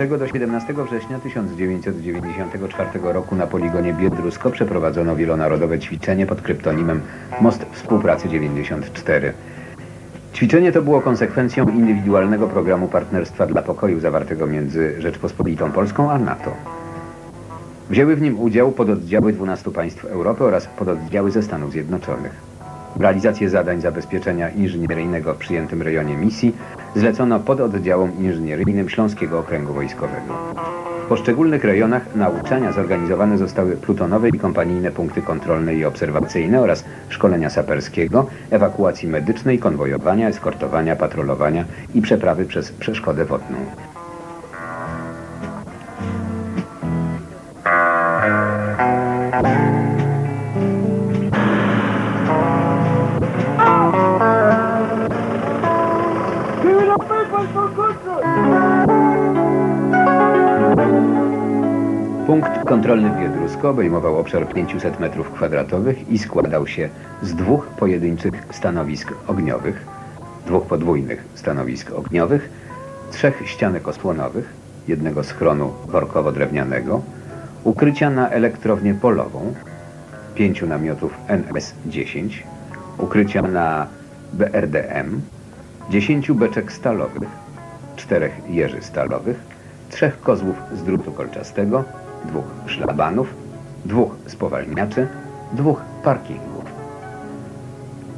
9 do 17 września 1994 roku na poligonie Biedrusko przeprowadzono wielonarodowe ćwiczenie pod kryptonimem Most Współpracy 94. Ćwiczenie to było konsekwencją indywidualnego programu partnerstwa dla pokoju zawartego między Rzeczpospolitą Polską a NATO. Wzięły w nim udział pododdziały 12 państw Europy oraz pododdziały ze Stanów Zjednoczonych. Realizację zadań zabezpieczenia inżynieryjnego w przyjętym rejonie misji zlecono pododdziałom inżynieryjnym Śląskiego Okręgu Wojskowego. W poszczególnych rejonach nauczania zorganizowane zostały plutonowe i kompanijne punkty kontrolne i obserwacyjne oraz szkolenia saperskiego, ewakuacji medycznej, konwojowania, eskortowania, patrolowania i przeprawy przez przeszkodę wodną. Punkt kontrolny w obejmował obszar 500 m2 i składał się z dwóch pojedynczych stanowisk ogniowych, dwóch podwójnych stanowisk ogniowych, trzech ścianek osłonowych, jednego schronu workowo-drewnianego, ukrycia na elektrownię polową, pięciu namiotów NS-10, ukrycia na BRDM, dziesięciu beczek stalowych, czterech jeży stalowych, trzech kozłów z drutu kolczastego, dwóch szlabanów, dwóch spowalniaczy, dwóch parkingów.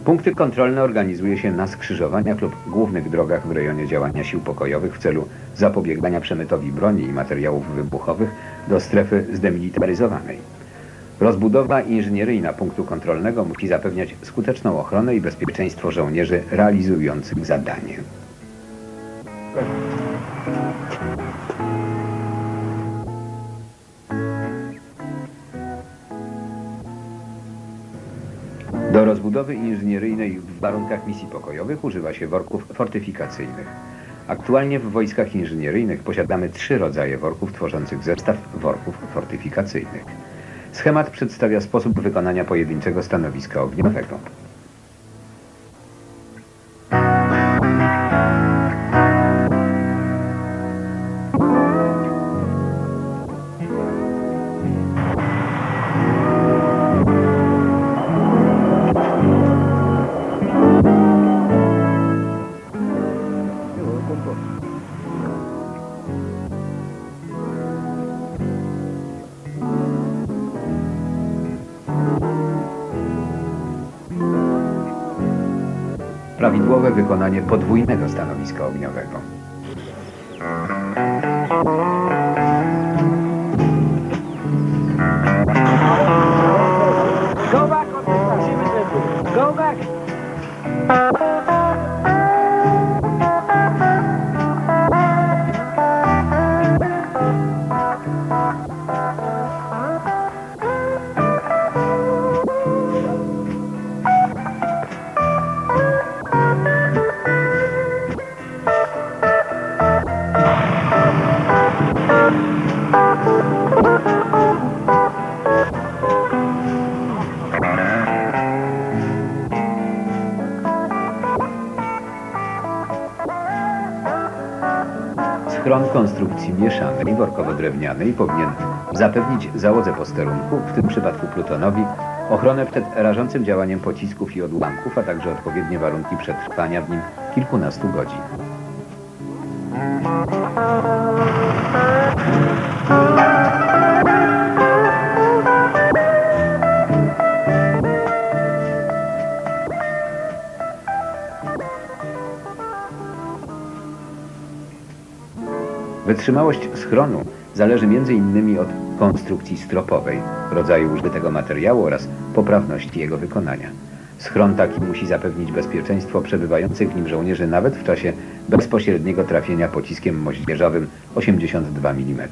Punkty kontrolne organizuje się na skrzyżowaniach lub głównych drogach w rejonie działania sił pokojowych w celu zapobiegania przemytowi broni i materiałów wybuchowych do strefy zdemilitaryzowanej. Rozbudowa inżynieryjna punktu kontrolnego musi zapewniać skuteczną ochronę i bezpieczeństwo żołnierzy realizujących zadanie. Do rozbudowy inżynieryjnej w warunkach misji pokojowych używa się worków fortyfikacyjnych. Aktualnie w wojskach inżynieryjnych posiadamy trzy rodzaje worków tworzących zestaw worków fortyfikacyjnych. Schemat przedstawia sposób wykonania pojedynczego stanowiska ogniowego. Prawidłowe wykonanie podwójnego stanowiska ogniowego. Konstrukcji mieszanej, workowo-drewnianej powinien zapewnić załodze posterunku, w tym przypadku plutonowi, ochronę przed rażącym działaniem pocisków i odłamków, a także odpowiednie warunki przetrwania w nim kilkunastu godzin. Wytrzymałość schronu zależy m.in. od konstrukcji stropowej, rodzaju użytego materiału oraz poprawności jego wykonania. Schron taki musi zapewnić bezpieczeństwo przebywających w nim żołnierzy nawet w czasie bezpośredniego trafienia pociskiem moździerzowym 82 mm.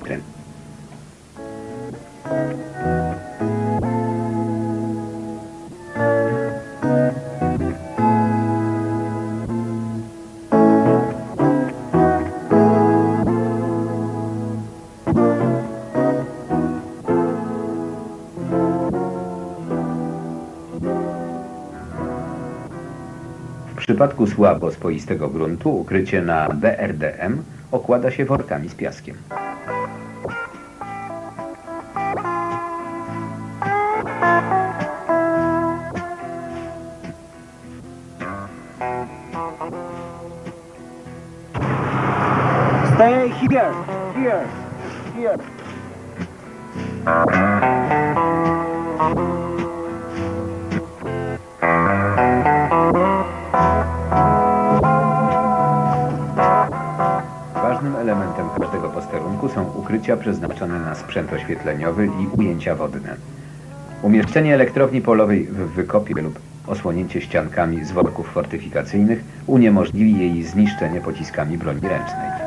Przypadku słabo spoistego gruntu ukrycie na BRDM okłada się workami z piaskiem. Stay here, here, here. Posterunku są ukrycia przeznaczone na sprzęt oświetleniowy i ujęcia wodne. Umieszczenie elektrowni polowej w wykopie lub osłonięcie ściankami z worków fortyfikacyjnych uniemożliwi jej zniszczenie pociskami broni ręcznej.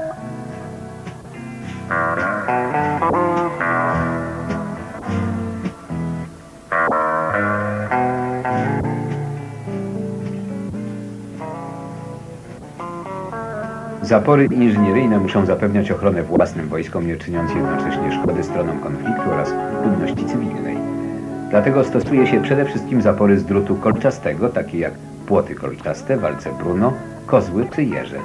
Zapory inżynieryjne muszą zapewniać ochronę własnym wojskom, nie czyniąc jednocześnie szkody stronom konfliktu oraz ludności cywilnej. Dlatego stosuje się przede wszystkim zapory z drutu kolczastego, takie jak płoty kolczaste, walce Bruno, kozły czy jeże.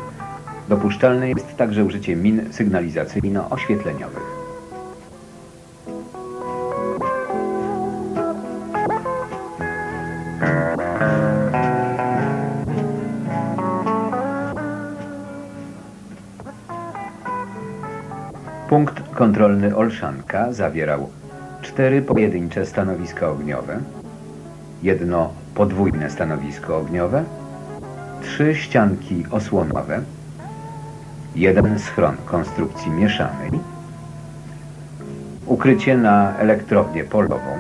Dopuszczalne jest także użycie min sygnalizacyjno-oświetleniowych. Punkt kontrolny Olszanka zawierał cztery pojedyncze stanowiska ogniowe, jedno podwójne stanowisko ogniowe, trzy ścianki osłonowe, jeden schron konstrukcji mieszanej, ukrycie na elektrownię polową,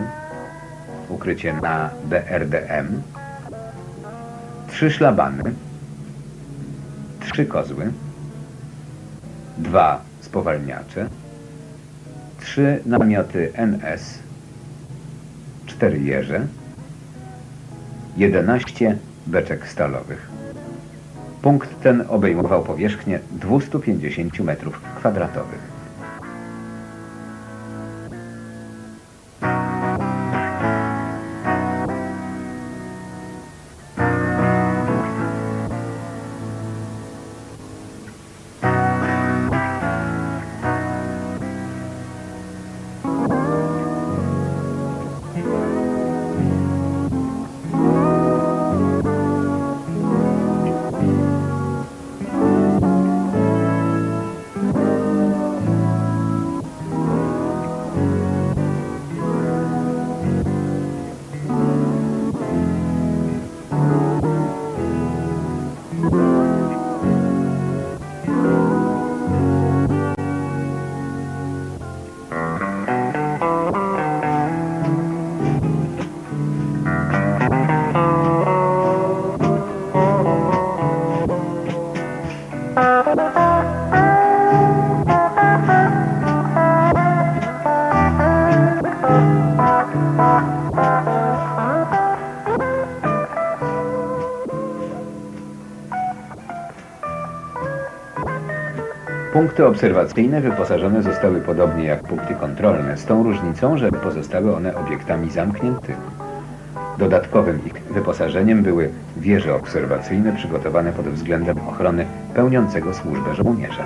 ukrycie na BRDM, trzy szlabany, trzy kozły, dwa spowalniacze, trzy namioty NS, cztery jeże, 11 beczek stalowych. Punkt ten obejmował powierzchnię 250 m2. Punkty obserwacyjne wyposażone zostały podobnie jak punkty kontrolne, z tą różnicą, że pozostały one obiektami zamkniętymi. Dodatkowym ich wyposażeniem były wieże obserwacyjne przygotowane pod względem ochrony pełniącego służbę żołnierza.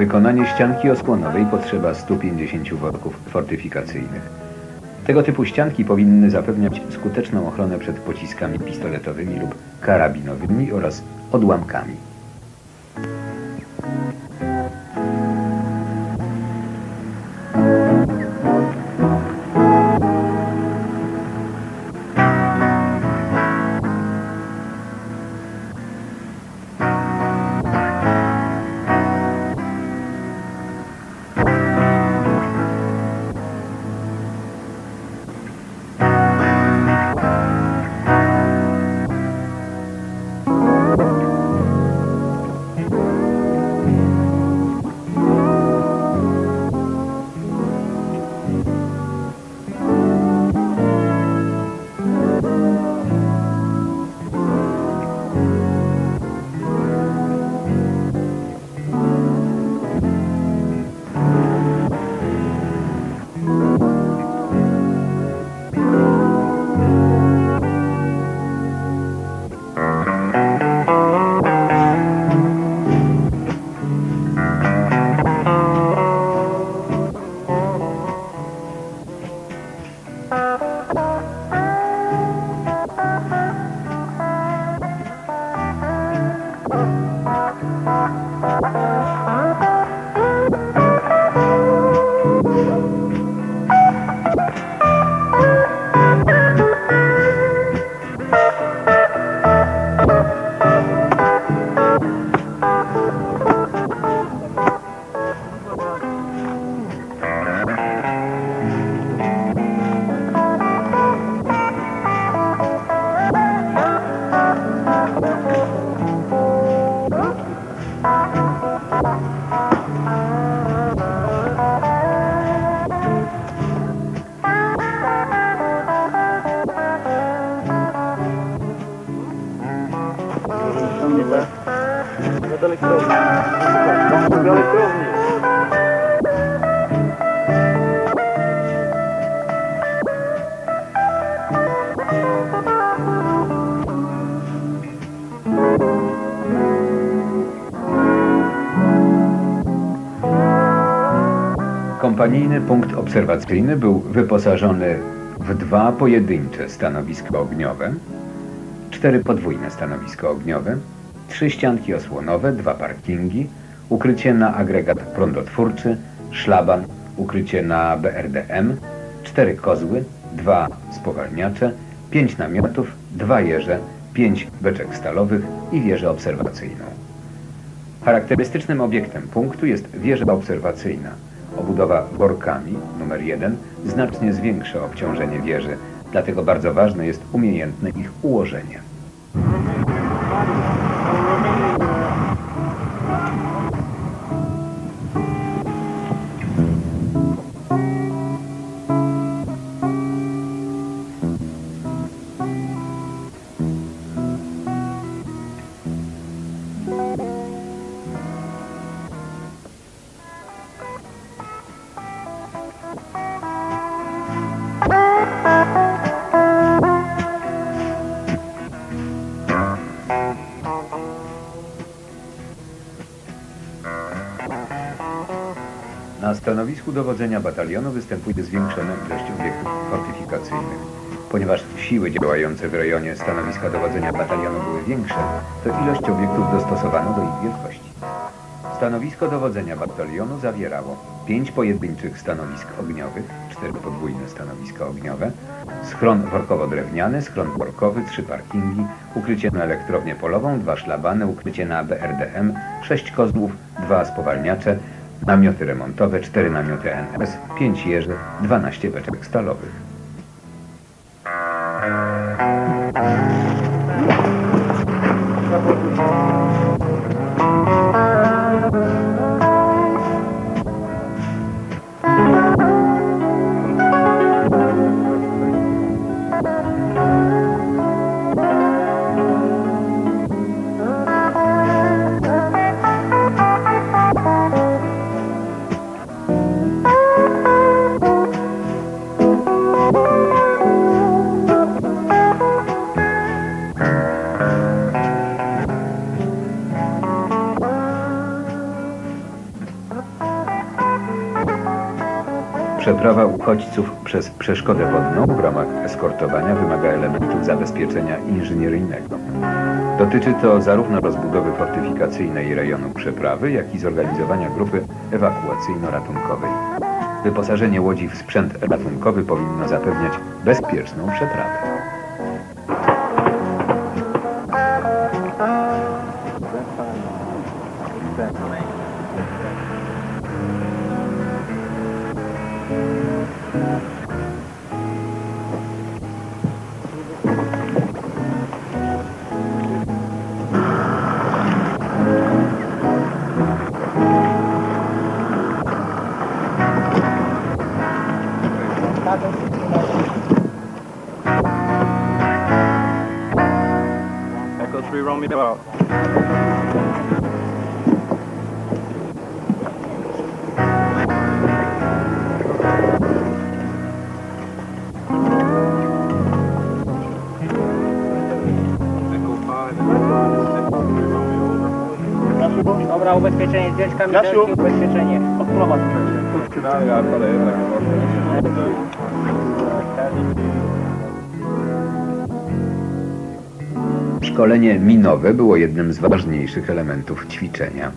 Wykonanie ścianki osłonowej potrzeba 150 worków fortyfikacyjnych. Tego typu ścianki powinny zapewniać skuteczną ochronę przed pociskami pistoletowymi lub karabinowymi oraz odłamkami. Elektrowni. Kompanijny punkt obserwacyjny był wyposażony w dwa pojedyncze stanowiska ogniowe, cztery podwójne stanowiska ogniowe, trzy ścianki osłonowe, dwa parkingi, ukrycie na agregat prądotwórczy, szlaban, ukrycie na BRDM, cztery kozły, dwa spowalniacze, pięć namiotów, dwa jeże, pięć beczek stalowych i wieżę obserwacyjną. Charakterystycznym obiektem punktu jest wieża obserwacyjna. Obudowa workami numer 1 znacznie zwiększa obciążenie wieży, dlatego bardzo ważne jest umiejętne ich ułożenie. Stanowisku dowodzenia batalionu występuje zwiększona ilość obiektów fortyfikacyjnych. Ponieważ siły działające w rejonie stanowiska dowodzenia batalionu były większe, to ilość obiektów dostosowano do ich wielkości. Stanowisko dowodzenia batalionu zawierało pięć pojedynczych stanowisk ogniowych, cztery podwójne stanowiska ogniowe, schron workowo-drewniany, schron workowy, trzy parkingi, ukrycie na elektrownię polową, dwa szlabany, ukrycie na BRDM, sześć kozłów, dwa spowalniacze, namioty remontowe, cztery namioty NS, pięć jeży, 12 beczek stalowych. Przeprawa uchodźców przez przeszkodę wodną w ramach eskortowania wymaga elementów zabezpieczenia inżynieryjnego. Dotyczy to zarówno rozbudowy fortyfikacyjnej rejonu przeprawy, jak i zorganizowania grupy ewakuacyjno-ratunkowej. Wyposażenie łodzi w sprzęt ratunkowy powinno zapewniać bezpieczną przeprawę. Echo 3, roll me out. Echo 5, Echo 3, roll me over. Dobra, ubezpieczenie, Szkolenie minowe było jednym z ważniejszych elementów ćwiczenia.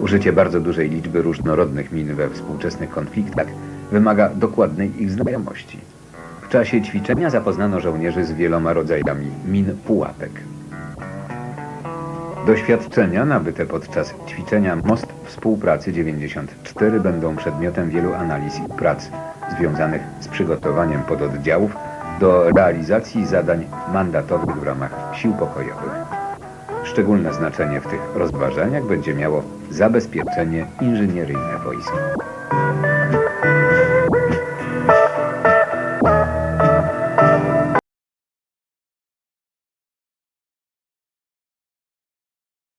Użycie bardzo dużej liczby różnorodnych min we współczesnych konfliktach wymaga dokładnej ich znajomości. W czasie ćwiczenia zapoznano żołnierzy z wieloma rodzajami min pułapek. Doświadczenia nabyte podczas ćwiczenia Most Współpracy 94 będą przedmiotem wielu analiz i prac związanych z przygotowaniem pododdziałów do realizacji zadań mandatowych w ramach sił pokojowych. Szczególne znaczenie w tych rozważaniach będzie miało zabezpieczenie inżynieryjne wojska.